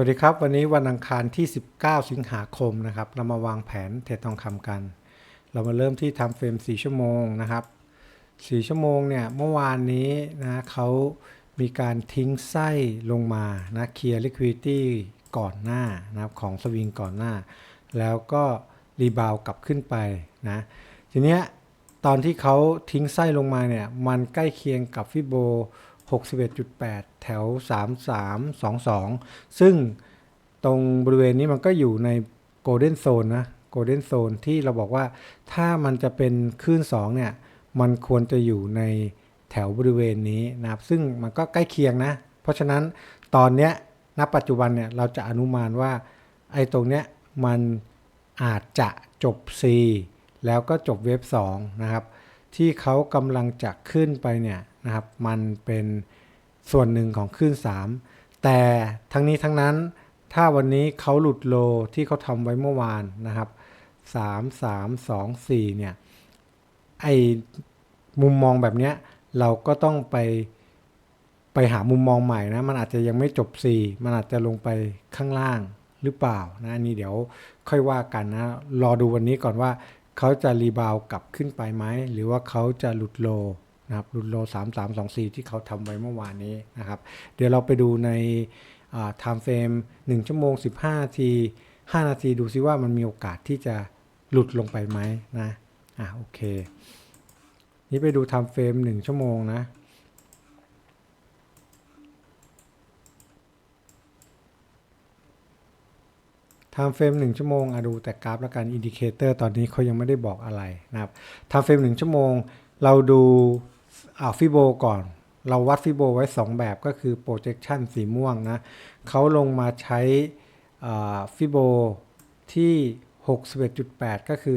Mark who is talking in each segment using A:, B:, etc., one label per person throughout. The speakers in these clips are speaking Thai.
A: สวัสดีครับ วันนี้วันอังคารที่ 19 สิงหาคมนะครับ เรามาวางแผนเทรดทองคำกัน เรามาเริ่มที่ทำเฟรม 4 ชั่วโมงนะครับ 4 ชั่วโมงเนี่ยเมื่อวานนี้นะเขามีการทิ้งไส้ลงมานะเคลียร์ liquidity ก่อนหน้านะครับของสวิงก่อนหน้า แล้วก็รีบาวกลับขึ้นไปนะทีเนี้ยตอนที่เขาทิ้งไส้ลงมาเนี่ยมันใกล้เคียงกับฟิโบ 61.8 แถว 3322 ซึ่งตรงบริเวณนี้มันก็อยู่ในโกลเด้นโซนนะโกลเด้นโซนที่เราบอกว่าถ้ามันจะเป็นคลื่น2เนี่ย มันควรจะอยู่ในแถวบริเวณนี้นะครับ ซึ่งมันก็ใกล้เคียงนะ เพราะฉะนั้นตอนเนี้ยณปัจจุบันเนี่ยเราจะอนุมานว่าไอ้ตรงเนี้ยมันอาจจะจบ C แล้วก็จบเวฟ2นะครับ ที่เขากำลังจะขึ้นไปเนี่ยนะครับ มันเป็นส่วนหนึ่งของคลื่น3 แต่ทั้งนี้ทั้งนั้นถ้าวันนี้เขาหลุดโลที่เขาทำไว้เมื่อวานนะครับ 3 3 2 4 เนี่ยไอ้มุมมองแบบเนี้ยเราก็ต้องไปไปหามุมมองใหม่นะ มันอาจจะยังไม่จบ 4 มันอาจจะลงไปข้างล่างหรือเปล่านะอันนี้เดี๋ยวค่อยว่ากันนะ รอดูวันนี้ก่อนว่า เขาจะรีบาวกลับขึ้นไปไหม หรือว่าเขาจะหลุดโลนะครับหลุดโล 3 3 2 4 ที่เขาทำไว้เมื่อวานนี้นะครับ เดี๋ยวเราไปดูในไทม์เฟรม1ชั่วโมง 15นาที 5 นาทีดูซิว่ามันมีโอกาสที่จะหลุดลงไปไหมนะ อะโอเค นี่ไปดูไทม์เฟรม1ชั่วโมงนะ ทม์เฟรม1ชั่วโมงอดูแต่กราฟแล้วกันอินดิเคเตอร์ตอนนี้เขายังไม่ได้บอกอะไรนะครับทม์เฟรม1ชั่วโมง เราดูอาฟิโบก่อน เราวัดฟิโบไว้ 2 แบบก็คือ projection สีม่วงนะเขาลงมาใช้ฟิโบที่ 61.8 ก็คือ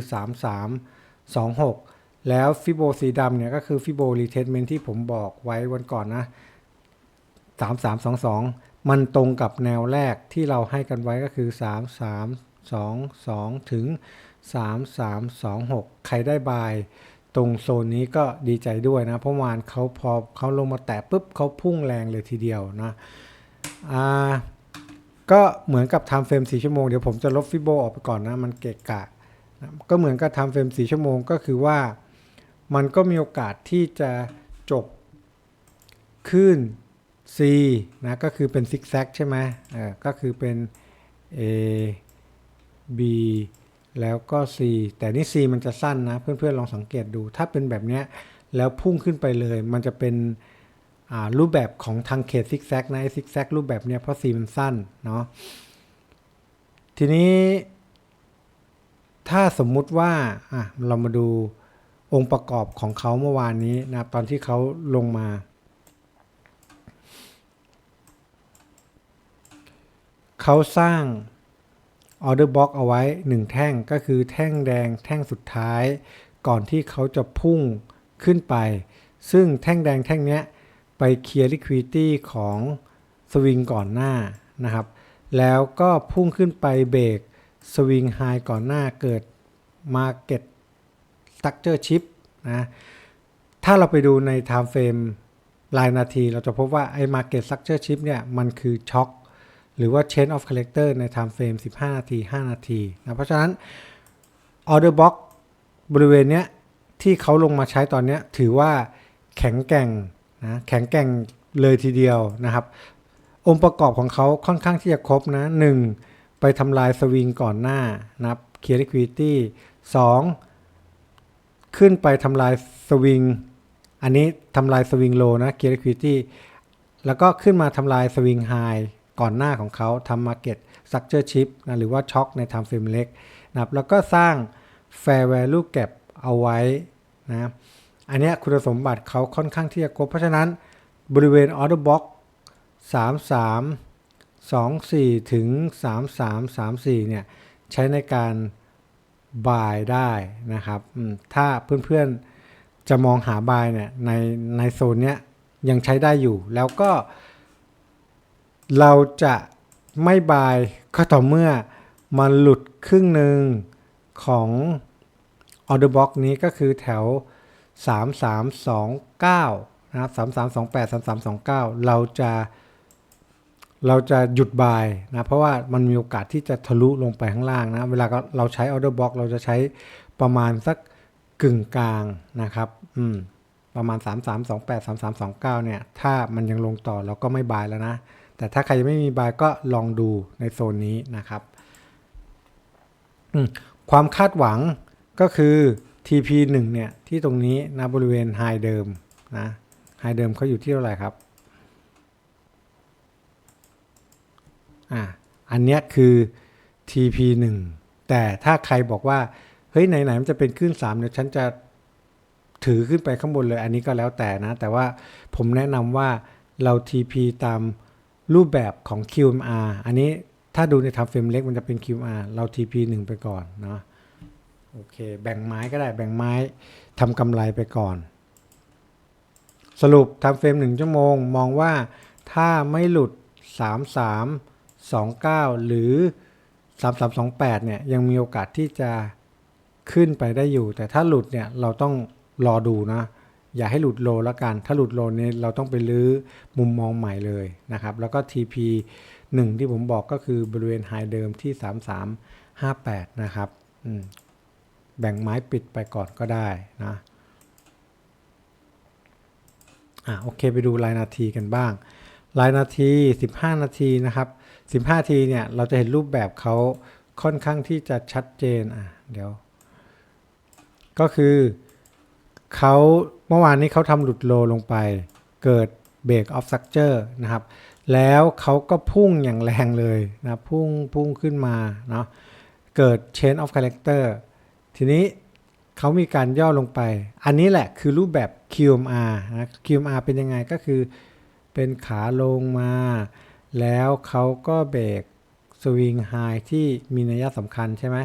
A: 3326 แล้วฟิโบสีดำเนี่ย ก็คือฟิโบรีเทสเมนที่ผมบอกไว้วันก่อนนะ 3322 มันตรงกับแนวแรกที่เราให้กันไว้ก็คือ 3322 ถึง 3326 ใครได้บายตรงโซนนี้ก็ดีใจด้วยนะ เพราะวานเขาพอเขาลงมาแตะปุ๊บเขาพุ่งแรงเลยทีเดียวนะอ่าก็เหมือนกับทำเฟรม4ชั่วโมง เดี๋ยวผมจะลบฟิโบออกไปก่อนนะ มันเกะกะนะก็เหมือนกับทำเฟรม4ชั่วโมงก็คือว่า มันก็มีโอกาสที่จะจบขึ้น C นะก็คือเป็นซิกแซกใช่ไหมเออก็คือเป็น A B แล้วก็ C แต่นี่ C มันจะสั้นนะ เพื่อนๆลองสังเกตดู ถ้าเป็นแบบเนี้ยแล้วพุ่งขึ้นไปเลย มันจะเป็นรูปแบบของทางเขตซิกแซกนะซิกแซกรูปแบบเนี้ยเพราะ C มันสั้นเนาะทีนี้ถ้าสมมุติว่าอะเรามาดูองค์ประกอบของเขาเมื่อวานนี้นะตอนที่เขาลงมา เขาสร้างออเดอร์บ็อกเอาไว้ 1 แท่งก็คือแท่งแดงแท่งสุดท้าย ก่อนที่เขาจะพุ่งขึ้นไป ซึ่งแท่งแดงแท่งเนี้ยไปเคลียร์ liquidity ของสวิงก่อนหน้านะครับ แล้วก็พุ่งขึ้นไปเบรกสวิงไฮก่อนหน้าเกิด Market Structure Chip นะถ้าเราไปดูใน Time Frame รายนาที เราจะพบว่าไอ้ Market Structure Chip เนี่ยมันคือช็อค หรือว่า Chain of Character ใน Time Frame 15 นาที 5 นาทีนะเพราะฉะนั้น Order Box บริเวณเนี้ยที่เขาลงมาใช้ตอนเนี้ยถือว่าแข็งแกร่งนะแข็งแกร่งเลยทีเดียวนะครับ องค์ประกอบของเขาค่อนข้างที่จะครบนะ 1. ไปทำลายสวิงก่อนหน้านะครับ Clear Liquidity 2. ขึ้นไปทำลายสวิงอันนี้ทำลายสวิงโลนะ Clear Liquidity แล้วก็ขึ้นมาทำลายสวิงไฮ ก่อนหน้าของเขาทำ Market Structure Chip นะหรือว่าช็อคใน Time Frame เล็กนะครับแล้วก็สร้าง Fair Value Gap เอาไว้นะอันนี้คุณสมบัติเขาค่อนข้างที่จะครบเพราะฉะนั้นบริเวณ Order Box 33 24 ถึง 33 34 เนี่ย ใช้ในการบายได้นะครับ ถ้าเพื่อนๆจะมองหาบายเนี่ยในในโซนเนี้ยยังใช้ได้อยู่ แล้วก็ เราจะไม่บายก็ต่อเมื่อมันหลุดครึ่งหนึ่งของ Order Box นี้ก็คือแถว 3329 นะครับ 3328 3329 เราจะเราจะหยุดบายนะเพราะว่ามันมีโอกาสที่จะทะลุลงไปข้างล่างนะ เวลาเราใช้ order block เราจะใช้ประมาณสักกึ่งกลางนะครับอืมประมาณ 3 3 2 8 3 3 2 9 เนี่ย ถ้ามันยังลงต่อเราก็ไม่บายแล้วนะ แต่ถ้าใครยังไม่มีบายก็ลองดูในโซนนี้นะครับความคาดหวังก็คือ TP 1 เนี่ยที่ตรงนี้นะบริเวณไฮเดิมนะไฮเดิมเขาอยู่ที่เท่าไหร่ครับอะอันเนี้ยคือ TP 1 แต่ถ้าใครบอกว่า เฮ้ย ไหน ๆ มันจะเป็นขึ้น3เดี๋ยวฉันจะถือขึ้นไปข้างบนเลย อันนี้ก็แล้วแต่นะ แต่ว่าผมแนะนำว่าเรา TP ตาม รูปแบบของ QMR อันนี้ถ้าดูในทำเฟรมเล็กมันจะเป็น QMR เรา TP 1 ไปก่อนเนาะโอเค แบ่งไม้ก็ได้แบ่งไม้ทำกำไรไปก่อน สรุปทำเฟรม 1 ชั่วโมง มองว่าถ้าไม่หลุด 33 29 หรือ 3328 เนี่ย ยังมีโอกาสที่จะขึ้นไปได้อยู่ แต่ถ้าหลุดเนี่ย เราต้องรอดูนะ อย่าให้หลุดโลแล้วกัน ถ้าหลุดโลเนี่ยเราต้องไปลื้อมุมมองใหม่เลยนะครับ แล้วก็ TP 1 ที่ผมบอกก็คือบริเวณไฮเดิมที่ 3358 นะครับแบ่งไม้ปิดไปก่อนก็ได้นะอะโอเคไปดูรายนาทีกันบ้าง รายนาที 15 นาทีนะครับ 15 นาทีเนี่ยเราจะเห็นรูปแบบเขาค่อนข้างที่จะชัดเจนอะเดี๋ยว ก็คือเขา เมื่อวานนี้เขาทำหลุดโลลงไป เกิดเบรกออฟสักเจอร์นะครับ แล้วเขาก็พุ่งอย่างแรงเลยนะพุ่งพุ่งขึ้นมาเนาะเกิด Chain of Character ทีนี้เขามีการย่อลงไป อันนี้แหละคือรูปแบบ QMR นะ QMR เป็นยังไงก็คือเป็นขาลงมา แล้วเขาก็เบรกสวิงไฮที่มีนัยสำคัญใช่ไหม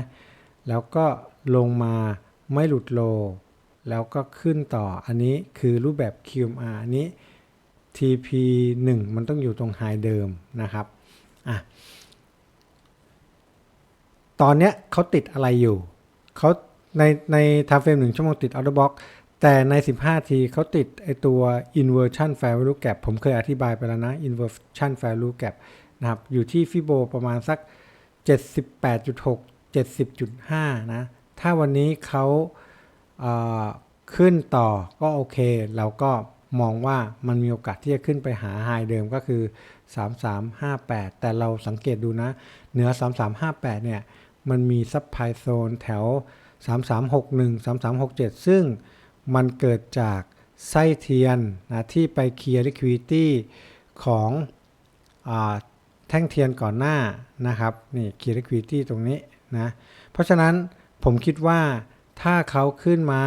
A: แล้วก็ลงมาไม่หลุดโล แล้วก็ขึ้นต่ออันนี้คือรูปแบบ QMR อันนี้ TP 1 มันต้องอยู่ตรงไฮเดิมนะครับอะตอนเนี้ยเขาติดอะไรอยู่เขาในในทำเฟรมหนึ่งชั่วโมงติด outer box แต่ใน 15 ทีเขาติดไอตัว inversion fair value gap ผมเคยอธิบายไปแล้วนะ inversion fair value gap นะครับ อยู่ที่ฟิโบประมาณสัก 78.6 70.5 นะ ถ้าวันนี้เขา ขึ้นต่อก็โอเค เราก็มองว่ามันมีโอกาสที่จะขึ้นไปหาไฮเดิมก็คือ 3358 แต่เราสังเกตดูนะ เหนือ 3358 เนี่ย มันมีซับไพโซนแถว 3361 3367 ซึ่งมันเกิดจากไส้เทียนนะที่ไปเคลียร์ liquidity ของอแท่งเทียนก่อนหน้านะครับ นี่เคลียร์ liquidity ตรงนี้นะ เพราะฉะนั้นผมคิดว่า ถ้าเขาขึ้นมา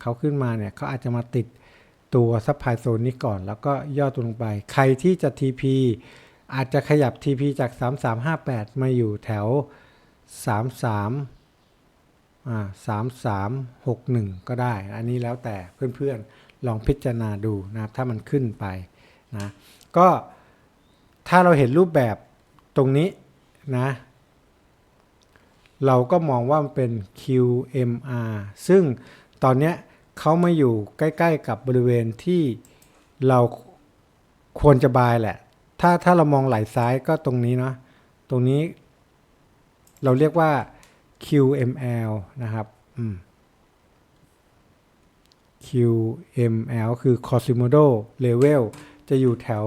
A: เขาขึ้นมาเนี่ยเขาอาจจะมาติดตัวซับไพโซนนี้ก่อน แล้วก็ย่อตัวลงไป ใครที่จะ TP อาจจะขยับ TP จาก 3358 มาอยู่แถว 33อ่า3361 ก็ได้ อันนี้แล้วแต่เพื่อนๆ ลองพิจารณาดูนะครับ ถ้ามันขึ้นไปนะ ก็ถ้าเราเห็นรูปแบบตรงนี้นะ เราก็มองว่ามันเป็น QMR ซึ่งตอนนี้เขามาอยู่ใกล้ ๆ กับบริเวณที่เราควรจะบายแหละ ถ้าถ้าเรามองไหลซ้ายก็ตรงนี้เนาะ ตรงนี้เราเรียกว่า QML นะครับ QML คือ Cosimodo Level จะอยู่แถว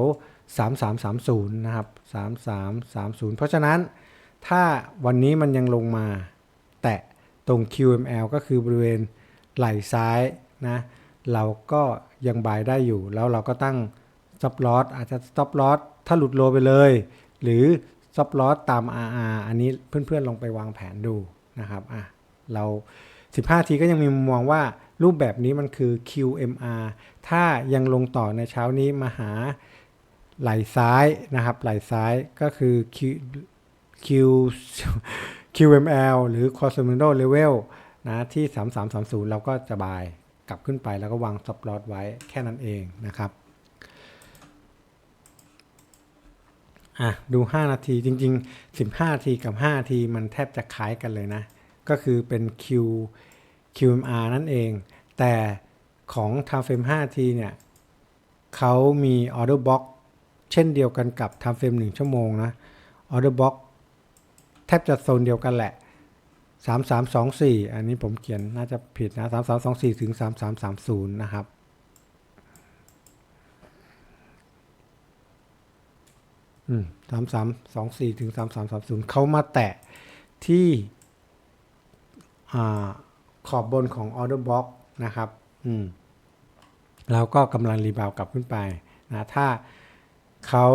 A: 3330 นะครับ 3330 เพราะฉะนั้น ถ้าวันนี้มันยังลงมา แตะตรง QML ก็คือบริเวณไหล่ซ้ายนะเราก็ยังบายได้อยู่ แล้วเราก็ตั้ง stop loss อาจจะ stop loss ถ้าหลุดโลไปเลย หรือ stop loss ตาม RR อันนี้เพื่อนๆลองไปวางแผนดูนะครับอะเรา 15 ทีก็ยังมีมุมมองว่ารูปแบบนี้มันคือ QMR ถ้ายังลงต่อในเช้านี้มาหาไหล่ซ้ายนะครับ ไหล่ซ้ายก็คือ Q Q QML หรือ Cosimodo Level นะที่ 3330 เราก็จะบายกลับขึ้นไปแล้วก็วาง stop loss ไว้แค่นั้นเองนะครับอะดู 5 นาทีจริง ๆ 15นาทีกับ 5 นาทีมันแทบจะคล้ายกันเลยนะ ก็คือเป็น Q QMR นั่นเอง แต่ของ time frame 5 นาทีเนี่ยเขามี order box เช่นเดียวกันกับ time frame 1 ชั่วโมงนะ order block แทบจะโซนเดียวกันแหละ 3324 อันนี้ผมเขียนน่าจะผิดนะ 3324 ถึง 3330 นะครับ อืม3324 ถึง 3330 เขามาแตะที่อ่าขอบบนของ order block นะครับ อืมเราก็กำลังรีบาวกลับขึ้นไปนะ ถ้าเขา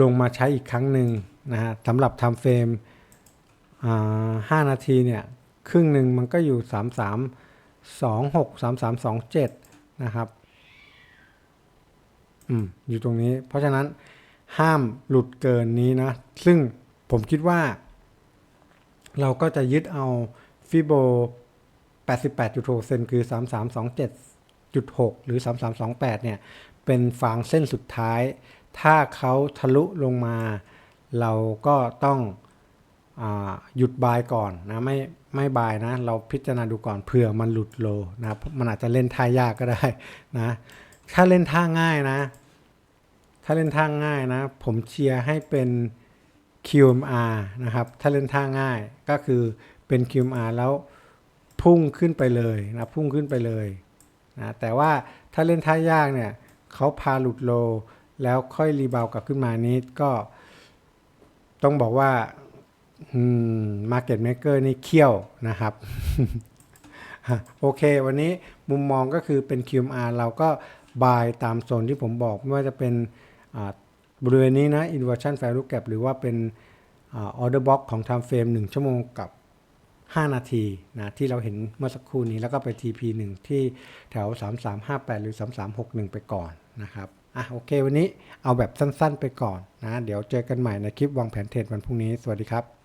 A: ลงมาใช้อีกครั้งหนึ่งนะฮะสำหรับ time frame อ่าห้านาทีเนี่ยครึ่งหนึ่งมันก็อยู่สามสามสองหกสามสามสองเจ็ดนะครับอืมอยู่ตรงนี้ เพราะฉะนั้นห้ามหลุดเกินนี้นะ ซึ่งผมคิดว่า เราก็จะยึดเอาฟิโบ88.6เซนคือ 3327.6 หรือ 3328 เนี่ย เป็นฟางเส้นสุดท้าย ถ้าเขาทะลุลงมา เราก็ต้องอหยุดบายก่อนนะไม่ไม่บายนะ เราพิจารณาดูก่อนเผื่อมันหลุดโลนะมันอาจจะเล่นท่ายากก็ได้นะถ้าเล่นท่าง่ายนะ ถ้าเล่นท่าง่ายนะ ผมเชียร์ให้เป็น QMR นะครับ ถ้าเล่นท่าง่ายก็คือเป็น QMR แล้วพุ่งขึ้นไปเลยนะพุ่งขึ้นไปเลยนะแต่ว่าถ้าเล่นท่ายากเนี่ยเขาพาหลุดโล แล้วค่อยรีบาวกลับขึ้นมานี้ก็ต้องบอกว่าอืม Market Maker นี่เขี้ยวนะครับ โอเค วันนี้มุมมองก็คือเป็น QMR เราก็บายตามโซนที่ผมบอก ไม่ว่าจะเป็นบริเวณนี้นะ inversion value gap หรือว่าเป็นอ่า order block ของ time frame 1 ชั่วโมงกับ 5 นาทีนะที่เราเห็นเมื่อสักครู่นี้แล้วก็ไป TP 1 ที่แถว 3358 หรือ 3361 ไปก่อนนะครับ อะโอเค วันนี้เอาแบบสั้นๆไปก่อนนะ เดี๋ยวเจอกันใหม่ในคลิปวางแผนเทรดวันพรุ่งนี้ สวัสดีครับ